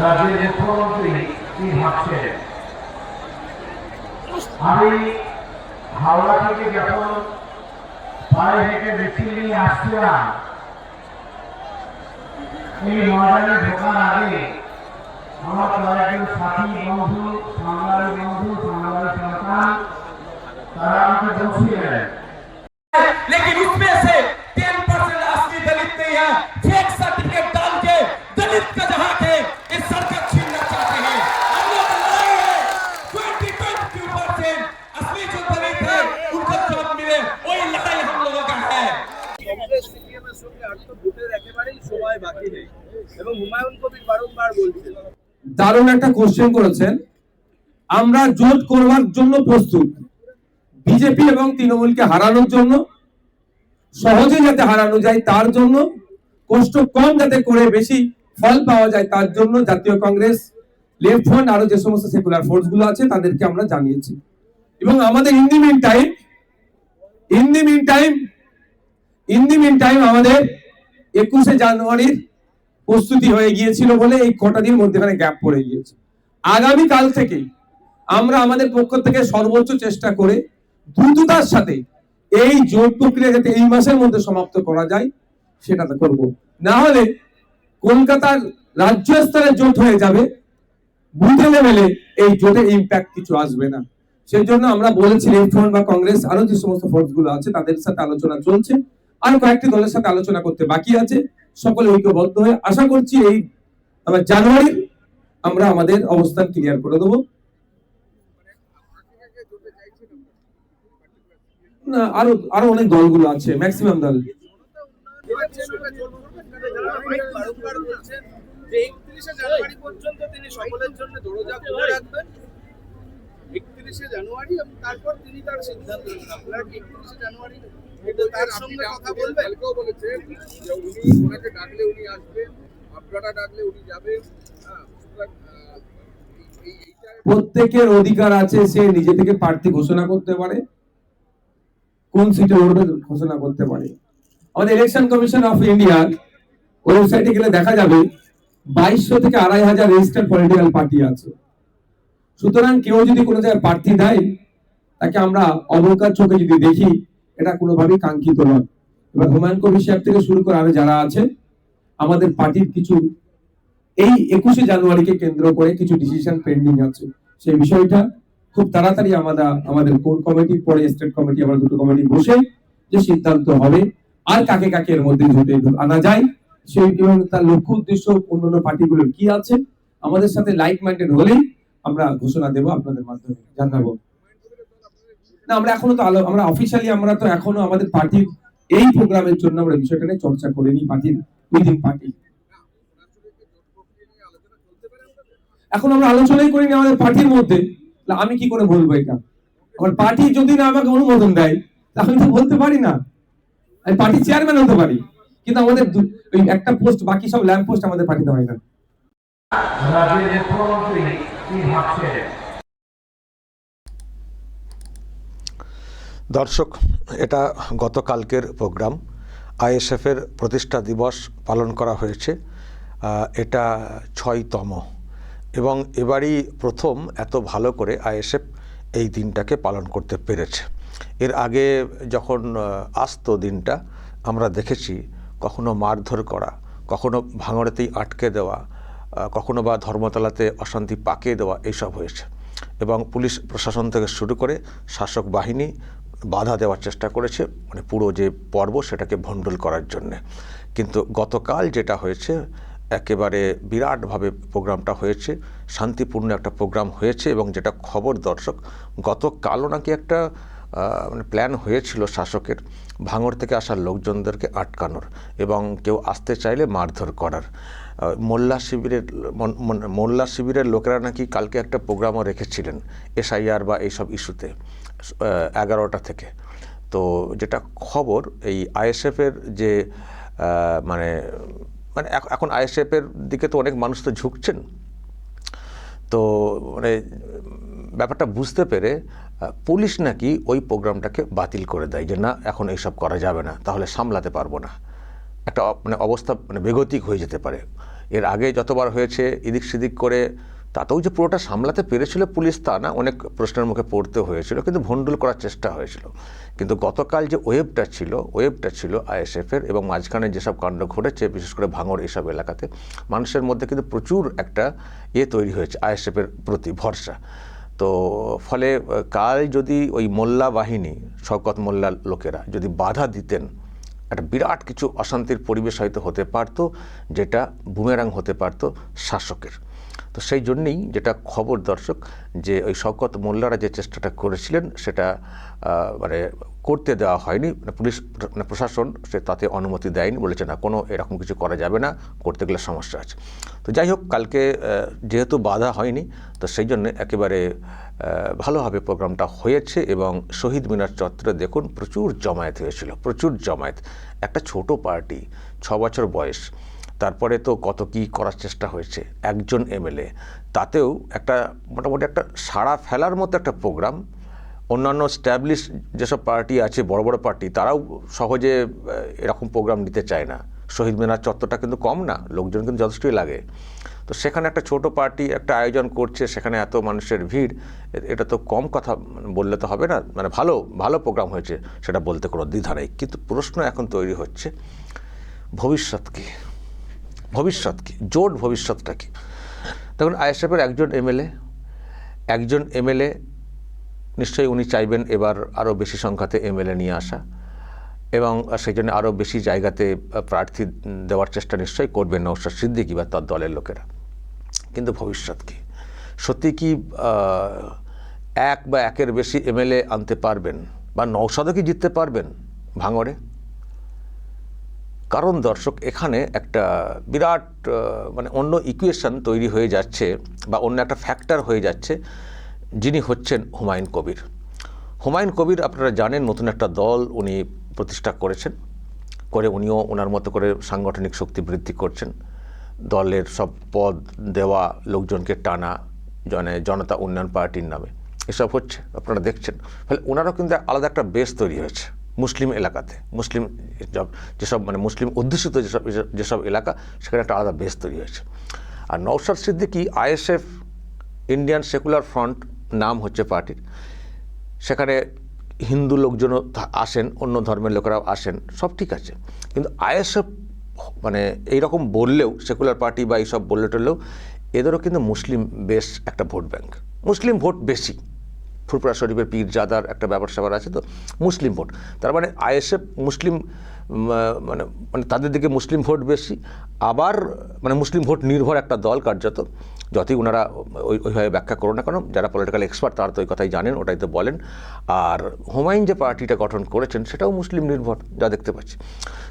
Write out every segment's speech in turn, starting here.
রাজ্যের মুখ্যমন্ত্রী কি ভাবছেন আমি হাওড়া থেকে যখন পায়ে হেঁটে মিছিল নিয়ে আসছিলাম এই ময়দানে ঢোকার আগে আমার কয়েকজন সাথী বন্ধু সাংবাদিক বন্ধু সাংবাদিক সন্তান তারা আমাকে বলছিলেন लेकिन उसमें से 10 परसेंट असली दलित नहीं है দারুণ একটা কোশ্চেন করেছেন। আমরা জোট করবার জন্য প্রস্তুত। বিজেপি এবং তৃণমূলকে হারানোর জন্য, সহজে যাতে হারানো যায় তার জন্য, কষ্ট কম যাতে করে বেশি ফল পাওয়া যায় তার জন্য জাতীয় কংগ্রেস লেফট ফ্রন্ট আরও যে সমস্ত সেকুলার ফোর্সগুলো আছে তাদেরকে আমরা জানিয়েছি। এবং আমাদের in the mean time in the mean time in the mean time আমাদের একুশে জানুয়ারির প্রস্তুতি হয়ে গিয়েছিল বলে এই কটা দিন মধ্যেখানে গ্যাপ পড়ে গিয়েছে। আগামী কাল থেকেই আমরা আমাদের পক্ষ থেকে সর্বোচ্চ চেষ্টা করে দ্রুততার সাথে এই জোট প্রক্রিয়া যাতে এই মাসের মধ্যে সমাপ্ত করা যায়, সেটা করব। না হলে কলকাতার রাজ্য স্তরে জোট হয়ে যাবে, বুথে লেভেলে এই জোটের ইম্প্যাক্ট কিছু আসবে না। সেই জন্য আমরা বলেছি লেফট বা কংগ্রেস আরও যে সমস্ত ফোর্স আছে, তাদের সাথে আলোচনা চলছে। আর কয়েকটি দলের সাথে আলোচনা করতে বাকি আছে। সকলে ঐক্যবদ্ধ হয়ে আশা করছি এই আবার জানুয়ারি আমরা আমাদের অবস্থান ক্লিয়ার করে দেবো। না, আরও আরও অনেক দলগুলো আছে ম্যাক্সিমাম দল। জানুয়ারি তারপর তিনি তার সিদ্ধান্ত জানুয়ারি তার সঙ্গে কথা বলবেন। বলেছেন যে উনি ওনাকে ডাকলে উনি আসবেন আপনারা ডাকলে উনি যাবেন। সুতরাং, আহ, এই- এইটা প্রত্যেকের অধিকার আছে সে নিজে থেকে প্রার্থী ঘোষণা করতে পারে কোন সিটে লড়বে ঘোষণা করতে পারে। আমাদের ইলেকশন কমিশন অফ ইন্ডিয়ার ওয়েবসাইটে গেলে দেখা যাবে বাইশশো থেকে আড়াই হাজার রেজিস্টার্ড পলিটিক্যাল পার্টি আছে। সুতরাং কেউ যদি কোনো জায়গায় প্রার্থী দেয় তাকে আমরা অবকার চোখে যদি দেখি এটা কোনোভাবেই কাঙ্ক্ষিত নয়। এবার হুমায়ুন কবির সাহেব থেকে শুরু করে আরও যারা আছে, আমাদের পার্টির কিছু এই একুশে জানুয়ারিকে কেন্দ্র করে কিছু ডিসিশন পেন্ডিং আছে। সেই বিষয়টা খুব তাড়াতাড়ি আমরা আমাদের কোর কমিটির পরে স্টেট কমিটি আমরা দুটো কমিটি বসে যে সিদ্ধান্ত হবে আর কাকে কাকে এর মধ্যে জোটে আনা যায়। সেই এবং তার লক্ষ্য উদ্দেশ্য অন্যান্য পার্টিগুলোর কি আছে, আমাদের সাথে লাইক মাইন্ডেড হলেই আমরা ঘোষণা দেব আপনাদের মাধ্যমে, জানাব। না, আমরা এখনও তো আলো আমরা অফিসিয়ালি আমরা তো এখনও আমাদের পার্টির এই প্রোগ্রামের জন্য আমরা বিষয়টা নিয়ে চর্চা করিনি, পার্টির উইদিন পার্টি। এখন আমরা আলোচনাই করিনি আমাদের পার্টির মধ্যে। আমি কি করে বলব এটা? আমার পার্টি যদি না আমাকে অনুমোদন দেয় তাহলে তো বলতে পারি না। আমি পার্টি চেয়ারম্যান হতে পারি। কিন্তু আমাদের ওই একটা পোস্ট বাকি সব ল্যাম্প পোস্ট আমাদের পার্টিতে হয় না রাজ্যের মুখ্যমন্ত্রী কি ভাবছেন দর্শক, এটা গতকালকের প্রোগ্রাম। আইএসএফের প্রতিষ্ঠা দিবস পালন করা হয়েছে এটা ছয়তম। এবং এবারই প্রথম এত ভালো করে আইএসএফ এই দিনটাকে পালন করতে পেরেছে। এর আগে যখন আসতো দিনটা, আমরা দেখেছি কখনো মারধর করা, কখনো ভাঙড়েতেই আটকে দেওয়া কখনো বা ধর্মতলাতে অশান্তি পাকিয়ে দেওয়া, এইসব হয়েছে। এবং পুলিশ প্রশাসন থেকে শুরু করে শাসক বাহিনী বাধা দেওয়ার চেষ্টা করেছে মানে পুরো যে পর্ব সেটাকে ভণ্ডুল করার জন্যে। কিন্তু গতকাল যেটা হয়েছে, একেবারে বিরাটভাবে প্রোগ্রামটা হয়েছে, শান্তিপূর্ণ একটা প্রোগ্রাম হয়েছে এবং যেটা খবর দর্শক, গতকালও নাকি একটা মানে প্ল্যান হয়েছিল শাসকের ভাঙড় থেকে আসা লোকজনদেরকে আটকানোর এবং কেউ আসতে চাইলে মারধর করার। মোল্লা শিবিরের মোল্লা শিবিরের লোকেরা নাকি কালকে একটা প্রোগ্রামও রেখেছিলেন, এসআইআর বা এইসব ইস্যুতে। এগারোটা থেকে। তো যেটা খবর, এই আইএসএফের যে মানে মানে এখ- এখন আইএসএফের দিকে তো অনেক মানুষ তো ঝুঁকছেন। তো মানে ব্যাপারটা বুঝতে পেরে পুলিশ নাকি ওই প্রোগ্রামটাকে বাতিল করে দেয় যে, না, এখন এইসব করা যাবে না, তাহলে সামলাতে পারব না। একটা মানে অবস্থা মানে বেগতিক হয়ে যেতে পারে। এর আগে যতবার হয়েছে এদিক সেদিক করে তাতেও যে পুরোটা সামলাতে পেরেছিল পুলিশ তা না, অনেক প্রশ্নের মুখে পড়তে হয়েছিল, কিন্তু ভণ্ডুল করার চেষ্টা হয়েছিল। কিন্তু গতকাল যে ওয়েবটা ছিল ওয়েবটা ছিল আইএসএফের এবং মাঝখানে যেসব কাণ্ড ঘটেছে, বিশেষ করে ভাঙড় এইসব এলাকাতে, মানুষের মধ্যে কিন্তু প্রচুর একটা ইয়ে তৈরি হয়েছে, আইএসএফের প্রতি ভরসা। তো ফলে কাল যদি ওই মোল্লা বাহিনী, শওকত মোল্লা লোকেরা যদি বাধা দিতেন একটা বিরাট কিছু অশান্তির পরিবেশ হয়তো হতে পারতো, যেটা বুমেরাং হতে পারতো শাসকের। তো সেই জন্যেই যেটা খবর দর্শক, যে ওই শওকত মোল্লারা যে চেষ্টাটা করেছিলেন, সেটা মানে করতে দেওয়া হয়নি। মানে পুলিশ মানে প্রশাসন সে তাতে অনুমতি দেয়নি, বলেছে না, কোনো এরকম কিছু করা যাবে না, করতে গেলে সমস্যা আছে। তো যাই হোক, কালকে যেহেতু বাধা হয়নি, তো সেই জন্য একেবারে ভালোভাবে প্রোগ্রামটা হয়েছে এবং শহীদ মিনার চত্বরে দেখুন প্রচুর জমায়েত হয়েছিল, প্রচুর জমায়েত। একটা ছোট পার্টি, ছ বছর বয়স। তারপরে তো কত কি করার চেষ্টা হয়েছে, একজন এমএলএ। তাতেও একটা মোটামুটি একটা সাড়া ফেলার মতো একটা প্রোগ্রাম। অন্যান্য স্ট্যাবলিশ যেসব পার্টি আছে, বড় বড় পার্টি, তারাও সহজে এরকম প্রোগ্রাম নিতে চায় না। শহীদ মিনার চত্বরটা কিন্তু কম না, লোকজন কিন্তু যথেষ্টই লাগে। তো সেখানে একটা ছোট পার্টি, একটা আয়োজন করছে, সেখানে এত মানুষের ভিড় এটা তো কম কথা বললে তো হবে না মানে ভালো ভালো প্রোগ্রাম হয়েছে, সেটা বলতে কোনো দ্বিধা নেই। কিন্তু প্রশ্ন এখন তৈরি হচ্ছে, ভবিষ্যৎ কী? ভবিষ্যৎ কি? জোট ভবিষ্যৎটা কি? দেখুন, আইএসএফের একজন এমএলএ একজন এমএলএ, নিশ্চয়ই উনি চাইবেন এবার আরও বেশি সংখ্যাতে এমএলএ নিয়ে আসা, এবং সেই জন্য আরও বেশি জায়গাতে প্রার্থী দেওয়ার চেষ্টা নিশ্চয়ই করবেন নৌসাদ সিদ্দিকি বা তার দলের লোকেরা। কিন্তু ভবিষ্যৎ কি? সত্যি কি এক বা একের বেশি এমএলএ আনতে পারবেন বা নৌসাদও কি জিততে পারবেন ভাঙড়ে? কারণ দর্শক, এখানে একটা বিরাট মানে অন্য ইকুয়েশন তৈরি হয়ে যাচ্ছে বা অন্য একটা ফ্যাক্টর হয়ে যাচ্ছে, যিনি হচ্ছেন হুমায়ুন কবির। হুমায়ুন কবির, আপনারা জানেন, নতুন একটা দল উনি প্রতিষ্ঠা করেছেন, করে উনিও ওনার মতো করে সাংগঠনিক শক্তি বৃদ্ধি করছেন। দলের সব পদ দেওয়া লোকজনকে টানা, জনে, জনতা উন্নয়ন পার্টির নামে। এসব হচ্ছে, আপনারা দেখছেন। ফলে ওনারও কিন্তু আলাদা একটা বেস তৈরি হয়েছে, মুসলিম এলাকাতে। মুসলিম যেসব- মানে মুসলিম অধ্যুষিত যেসব যেসব এলাকা, সেখানে একটা আলাদা বেস তৈরি হয়েছে। আর Naushad Siddiqui ISF Indian secular front নাম হচ্ছে পার্টির। সেখানে হিন্দু লোকজনও আসেন, অন্য ধর্মের লোকেরাও আসেন, সব ঠিক আছে। কিন্তু আইএসএফ মানে এই রকম বললেও সেকুলার পার্টি বা এইসব বললে টললেও এদেরও কিন্তু মুসলিম বেশ একটা ভোট ব্যাংক। মুসলিম ভোট বেশি। ফুরপুরা শরীফের পীর জাদার একটা ব্যাপার স্যাপার আছে তো, মুসলিম ভোট। তার মানে আইএসএফ মুসলিম মানে মানে তাদের দিকে মুসলিম ভোট বেশি, আবার মানে মুসলিম ভোট নির্ভর একটা দল কার্যত, যতই ওনারা ওই, ওইভাবে ব্যাখ্যা করো না কেন, যারা পলিটিক্যাল এক্সপার্ট তারা তো ওই কথাই জানেন, ওটাই তো বলেন। আর হুমায়ুন যে পার্টিটা গঠন করেছেন, সেটাও মুসলিম নির্ভর, যা দেখতে পাচ্ছি।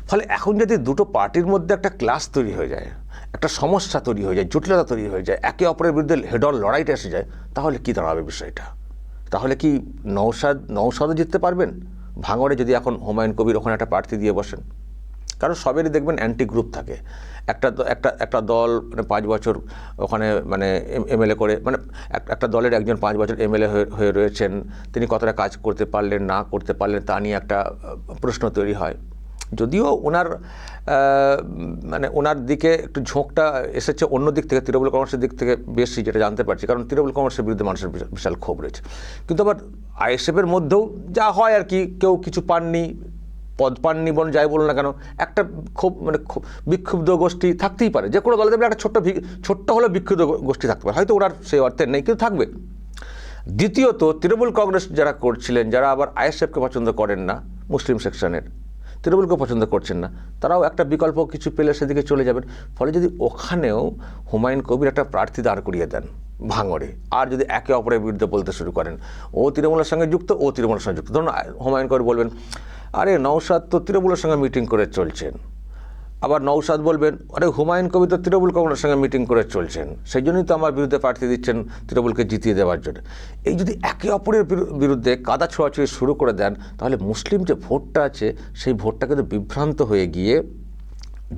ফলে এখন যদি দুটো পার্টির মধ্যে একটা ক্লাস তৈরি হয়ে যায়, একটা সমস্যা তৈরি হয়ে যায়, জটিলতা তৈরি হয়ে যায়, একে অপরের বিরুদ্ধে হেডল লড়াইটা এসে যায়, তাহলে কী দাঁড়াবে বিষয়টা? তাহলে কি নৌসাদ নৌসাদও জিততে পারবেন? ভাঙড়ে যদি এখন হুমায়ুন কবির ওখানে একটা প্রার্থী দিয়ে বসেন। কারণ সবেরই দেখবেন অ্যান্টি গ্রুপ থাকে। একটা একটা একটা দল মানে পাঁচ বছর ওখানে মানে এমএলএ করে মানে এক- একটা দলের একজন পাঁচ বছর এমএলএ হয়ে রয়েছেন, তিনি কতটা কাজ করতে পারলেন, না করতে পারলেন, তা নিয়ে একটা প্রশ্ন তৈরি হয়। যদিও ওনার মানে ওনার দিকে একটু ঝোঁকটা এসেছে অন্য দিক থেকে, তৃণমূল কংগ্রেসের দিক থেকে বেশি যেটা জানতে পারছি, কারণ তৃণমূল কংগ্রেসের বিরুদ্ধে মানুষের বিশাল- ক্ষোভ রয়েছে। কিন্তু আবার আইএসএফের মধ্যেও যা হয় আর কি, কেউ কিছু পাননি, পদ পাননি বল, যাই বলুন না কেন, একটা খুব মানে বিক্ষুব্ধ গোষ্ঠী থাকতেই পারে। যে কোনো দলে একটা ছোট্ট ছোট্ট হলেও বিক্ষুব্ধ গোষ্ঠী থাকতে পারে। হয়তো ওনার সেই অর্থের নেই, কিন্তু থাকবে। দ্বিতীয়ত, তৃণমূল কংগ্রেস যারা করছিলেন, যারা আবার আইএসএফকে পছন্দ করেন না, মুসলিম সেকশনের তৃণমূলকে পছন্দ করছেন না। তারাও একটা বিকল্প কিছু পেলে সেদিকে চলে যাবেন। ফলে যদি ওখানেও হুমায়ুন কবির একটা প্রার্থী দাঁড় করিয়ে দেন ভাঙড়ে, আর যদি একে অপরের বিরুদ্ধে বলতে শুরু করেন, ও তৃণমূলের সঙ্গে যুক্ত, ও তৃণমূলের সঙ্গে যুক্ত। ধরুন হুমায়ুন কবির বলবেন, আরে নৌসাদ তো তৃণমূলের সঙ্গে মিটিং করে চলছেন। আবার নৌসাদ বলবেন, আরে হুমায়ুন কবি তো তৃণমূল কংগ্রেসের সঙ্গে মিটিং করে চলছেন, সেই জন্যই তো আমার বিরুদ্ধে প্রার্থী দিচ্ছেন তৃণমূলকে জিতিয়ে দেওয়ার জন্য। এই যদি একে অপরের বিরু- বিরুদ্ধে কাদা ছোঁয়াছুঁয়ি শুরু করে দেন, তাহলে মুসলিম যে ভোটটা আছে, সেই ভোটটা কিন্তু বিভ্রান্ত হয়ে গিয়ে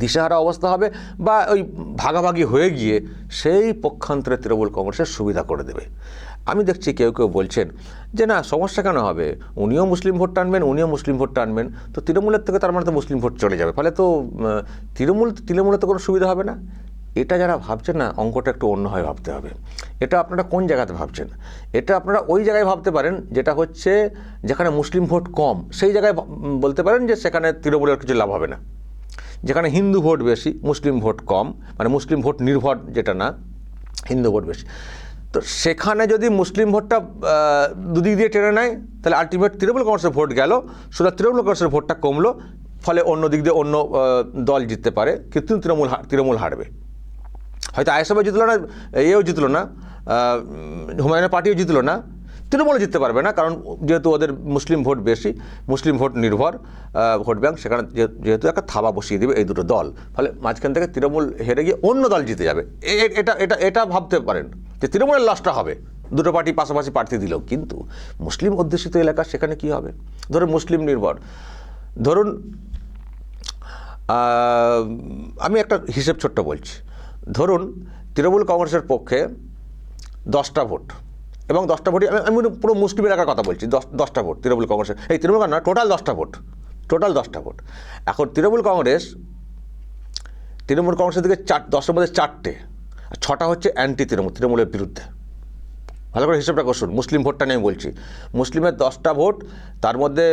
দিশাহারা অবস্থা হবে বা ওই ভাগাভাগি হয়ে গিয়ে সেই পক্ষান্তরে তৃণমূল কংগ্রেসের সুবিধা করে দেবে। আমি দেখছি কেউ কেউ বলছেন যে না, সমস্যা কেন হবে? উনিও মুসলিম ভোট টানবেন, উনিও মুসলিম ভোট টানবেন। তো তৃণমূলের থেকে তার মানে তো মুসলিম ভোট চলে যাবে। ফলে তো তৃণমূল তৃণমূলের তো কোনো সুবিধা হবে না। এটা যারা ভাবছেন না, অঙ্কটা একটু অন্যভাবে ভাবতে হবে। এটা আপনারা কোন জায়গাতে ভাবছেন? এটা আপনারা ওই জায়গায় ভাবতে পারেন যেটা হচ্ছে যেখানে মুসলিম ভোট কম, সেই জায়গায় বলতে পারেন যে সেখানে তৃণমূলের কিছু লাভ হবে না। যেখানে হিন্দু ভোট বেশি, মুসলিম ভোট কম মানে মুসলিম ভোট নির্ভর যেটা না, হিন্দু ভোট বেশি। তো সেখানে যদি মুসলিম ভোটটা দুদিক দিয়ে টেনে নেয়, তাহলে আলটিমেট তৃণমূল কংগ্রেসের ভোট গেল শুধু তৃণমূল কংগ্রেসের ভোটটা কমলো, ফলে অন্য দিক দিয়ে অন্য দল জিততে পারে কিন্তু তৃণমূল তৃণমূল হারবে। হয়তো আইএসএফও জিতলো না, এও জিতলো না হুমায়ুনের পার্টিও জিতলো না তৃণমূলও জিততে পারবে না, কারণ যেহেতু ওদের মুসলিম ভোট বেশি, মুসলিম ভোট নির্ভর ভোট ব্যাংক, সেখানে যেহেতু একটা থাবা বসিয়ে দেবে এই দুটো দল। ফলে মাঝখান থেকে তৃণমূল হেরে গিয়ে অন্য দল জিতে যাবে। এটা এটা এটা ভাবতে পারেন যে তৃণমূলের লসটা হবে। দুটো পার্টি পাশাপাশি প্রার্থী দিলেও কিন্তু মুসলিম অধ্যুষিত এলাকা সেখানে কি হবে? ধরুন মুসলিম নির্ভর। ধরুন আমি একটা হিসেব ছোট্ট বলছি। ধরুন, তৃণমূল কংগ্রেসের পক্ষে দশটা ভোট। এবং দশটা ভোটই আমি আমি পুরো মুসলিম এলাকার কথা বলছি, দশ দশটা ভোট, তৃণমূল কংগ্রেসের। এই তৃণমূল না, টোটাল দশটা ভোট, টোটাল দশটা ভোট। এখন তৃণমূল কংগ্রেস, তৃণমূল কংগ্রেসের দিকে চার দশের মধ্যে চারটে ছটা হচ্ছে অ্যান্টি তৃণমূল, তৃণমূলের বিরুদ্ধে। ভালো করে হিসেবটা করুন, মুসলিম ভোটটা নিয়ে বলছি। মুসলিমের দশটা ভোট, তার মধ্যে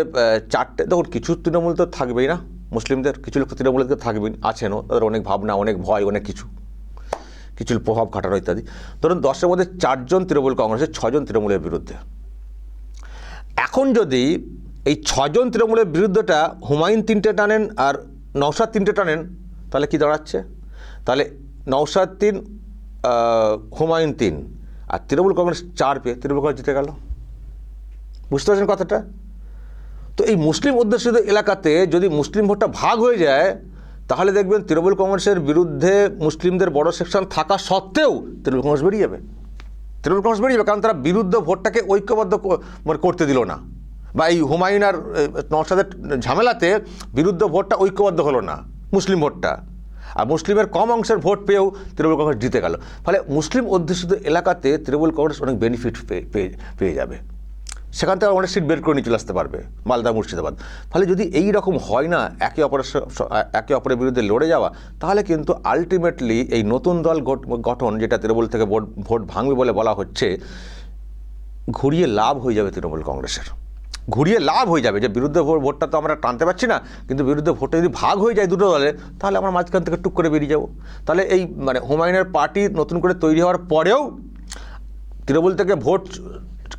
চারটে দেখুন, কিছু তৃণমূল তো থাকবেই না, মুসলিমদের, কিছু লোক তৃণমূলের দিকে থাকবেই, আছেনও, তাদের অনেক ভাবনা, অনেক ভয়, অনেক কিছু। কিছু প্রভাব খাটানো ইত্যাদি। ধরুন, দশের মধ্যে চারজন তৃণমূল কংগ্রেসের, ছজন তৃণমূলের বিরুদ্ধে। এখন যদি এই ছজন তৃণমূলের বিরুদ্ধেটা হুমায়ুন তিনটে টানেন আর নওশাদ তিনটে টানেন, তাহলে কি দাঁড়াচ্ছে? তাহলে নওশাদ তিন হুমায়ুন তিন, আর তৃণমূল কংগ্রেস চার পেয়ে তৃণমূল কংগ্রেস জিতে গেল। বুঝতে পারছেন কথাটা? তো এই মুসলিম অধ্যুষিত এলাকাতে যদি মুসলিম ভোটটা ভাগ হয়ে যায় তাহলে দেখবেন তৃণমূল কংগ্রেসের বিরুদ্ধে মুসলিমদের বড় সেকশন থাকা সত্ত্বেও তৃণমূল কংগ্রেস বেরিয়ে যাবে। তৃণমূল কংগ্রেস বেরিয়ে যাবে, কারণ তারা বিরুদ্ধ ভোটটাকে ঐক্যবদ্ধ মানে করতে দিল না। বা এই হুমায়ুন আর নওশাদের ঝামেলাতে বিরুদ্ধ ভোটটা ঐক্যবদ্ধ হলো না, মুসলিম ভোটটা। আর মুসলিমের কম অংশের ভোট পেয়েও তৃণমূল কংগ্রেস জিতে গেল। ফলে মুসলিম অধ্যুষিত এলাকাতে তৃণমূল কংগ্রেস অনেক বেনিফিট পেয়ে- পেয়ে যাবে। সেখান থেকে অনেক সিট বের করে নিয়ে চলে আসতে পারবে, মালদা মুর্শিদাবাদ। ফলে যদি এই রকম হয় না, একে অপরের একে অপরের বিরুদ্ধে লড়ে যাওয়া, তাহলে কিন্তু আলটিমেটলি এই নতুন দল গঠন, যেটা তৃণমূল থেকে ভোট ভোট ভাঙবে বলে বলা হচ্ছে, ঘুরিয়ে লাভ হয়ে যাবে তৃণমূল কংগ্রেসের। ঘুরিয়ে লাভ হয়ে যাবে। যে বিরুদ্ধে ভোট, ভোটটা তো আমরা টানতে পারছি না, কিন্তু বিরুদ্ধে ভোটটা যদি ভাগ হয়ে যায় দুটো দলে, তাহলে আমরা মাঝখান থেকে টুক করে বেরিয়ে যাব। তাহলে এই মানে হুমায়ুনের পার্টি নতুন করে তৈরি হওয়ার পরেও, তৃণমূল থেকে ভোট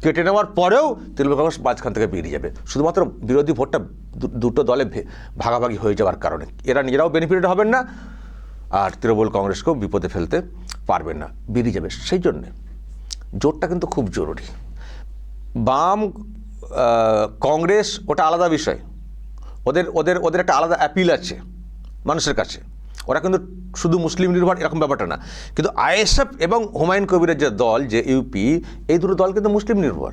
কেটে নেওয়ার পরেও তৃণমূল কংগ্রেস মাঝখান থেকে বেরিয়ে যাবে। শুধুমাত্র বিরোধী ভোটটা দুটো দলে ভাগাভাগি হয়ে যাওয়ার কারণে। এরা নিজেরাও বেনিফিটেড হবেন না, আর তৃণমূল কংগ্রেসকেও বিপদে ফেলতে পারবেন না, বেরিয়ে যাবে। সেই জন্যে জোটটা কিন্তু খুব জরুরি। বাম কংগ্রেস ওটা আলাদা বিষয়। ওদের ওদের ওদের একটা আলাদা অ্যাপিল আছে মানুষের কাছে। ওরা কিন্তু শুধু মুসলিম নির্ভর, এরকম ব্যাপারটা না। কিন্তু আইএসএফ এবং হুমায়ুন কবিরের যে দল, যে ইউপি এই দুটো দল কিন্তু মুসলিম নির্ভর।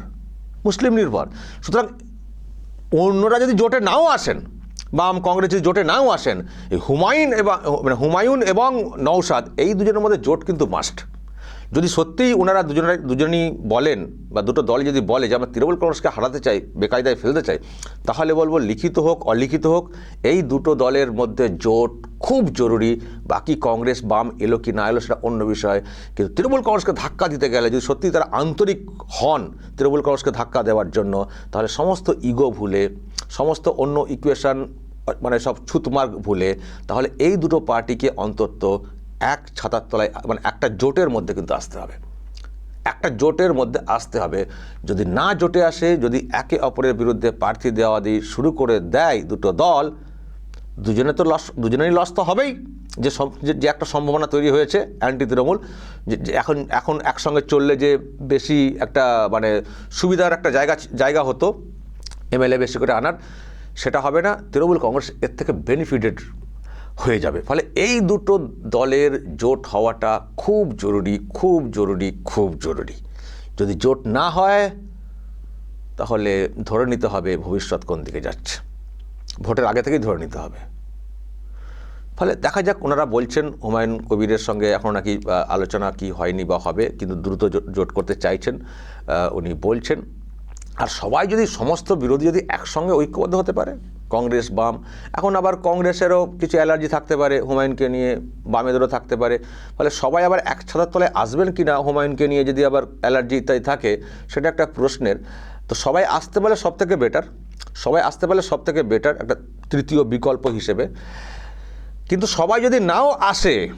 মুসলিম নির্ভর। সুতরাং অন্যরা যদি জোটে নাও আসেন বাম কংগ্রেস যদি জোটে নাও আসেন, এই হুমায়ুন এবং মানে হুমায়ুন এবং নৌসাদ এই দুজনের মধ্যে জোট কিন্তু মাস্ট যদি সত্যিই ওনারা দুজনের, দুজনই বলেন, বা দুটো দল যদি বলে যে আমরা তৃণমূল কংগ্রেসকে হারাতে চাই, বেকায়দায় ফেলতে চাই, তাহলে বলব লিখিত হোক, অলিখিত হোক, এই দুটো দলের মধ্যে জোট খুব জরুরি। বাকি কংগ্রেস, বাম, এলো কি না এলো সেটা অন্য বিষয়। কিন্তু তৃণমূল কংগ্রেসকে ধাক্কা দিতে গেলে যদি সত্যি তারা আন্তরিক হন তৃণমূল কংগ্রেসকে ধাক্কা দেওয়ার জন্য, তাহলে সমস্ত ইগো ভুলে, সমস্ত অন্য ইকুয়েশন মানে সব ছুতমার্গ ভুলে, তাহলে এই দুটো পার্টিকে অন্তত এক ছাতার তলায় মানে একটা জোটের মধ্যে কিন্তু আসতে হবে। একটা জোটের মধ্যে আসতে হবে। যদি না জোটে আসে, যদি একে অপরের বিরুদ্ধে প্রার্থী দেওয়া দিয়ে শুরু করে দেয় দুটো দল দুজনে তো লস দুজনেরই লস তো হবেই। যে যে- একটা সম্ভাবনা তৈরি হয়েছে অ্যান্টি তৃণমূল, যে এখন এখন একসঙ্গে চললে যে বেশি একটা মানে সুবিধার একটা জায়গা জায়গা হতো এমএলএ বেশি করে আনার, সেটা হবে না। তৃণমূল কংগ্রেস এর থেকে বেনিফিটেড হয়ে যাবে। ফলে এই দুটো দলের জোট হওয়াটা খুব জরুরি খুব জরুরি খুব জরুরি। যদি জোট না হয়, তাহলে ধরে নিতে হবে ভবিষ্যৎ কোন দিকে যাচ্ছে। ভোটের আগে থেকেই ধরে নিতে হবে। ফলে দেখা যাক ওনারা বলছেন হুমায়ুন কবিরের সঙ্গে এখন নাকি আলোচনা কি হয়নি বা হবে, কিন্তু দ্রুত জোট করতে চাইছেন উনি বলছেন। আর সবাই যদি সমস্ত বিরোধী যদি একসঙ্গে ঐক্যবদ্ধ হতে পারে, কংগ্রেস বাম, এখন আবার কংগ্রেসেরও কিছু অ্যালার্জি থাকতে পারে, হুমায়ুনকে নিয়ে বামেদেরও থাকতে পারে, ফলে সবাই আবার এক ছাতার তলায় আসবেন কি না হুমায়ুনকে নিয়ে যদি আবার অ্যালার্জি ইত্যাদি থাকে, সেটা একটা প্রশ্নের। তো সবাই আসতে পারলে সব থেকে বেটার সবাই আসতে পারলে সব থেকে বেটার একটা তৃতীয় বিকল্প হিসেবে। কিন্তু সবাই যদি নাও আসে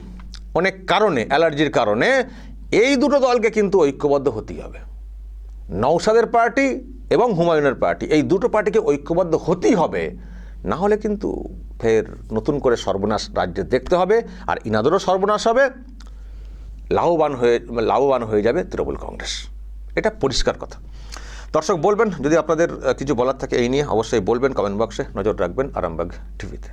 অনেক কারণে অ্যালার্জির কারণে, এই দুটো দলকে কিন্তু ঐক্যবদ্ধ হতেই হবে। নৌসাদের পার্টি এবং হুমায়ুনের পার্টি এই দুটো পার্টিকে ঐক্যবদ্ধ হতেই হবে। না হলে কিন্তু ফের নতুন করে সর্বনাশ রাজ্যে দেখতে হবে, আর ইনাদেরও সর্বনাশ হবে। লাভবান হয়ে লাভবান হয়ে যাবে তৃণমূল কংগ্রেস। এটা পরিষ্কার কথা। দর্শক, বলবেন যদি আপনাদের কিছু বলার থাকে এই নিয়ে, অবশ্যই বলবেন কমেন্ট বক্সে নজর রাখবেন, আরামবাগ টিভিতে।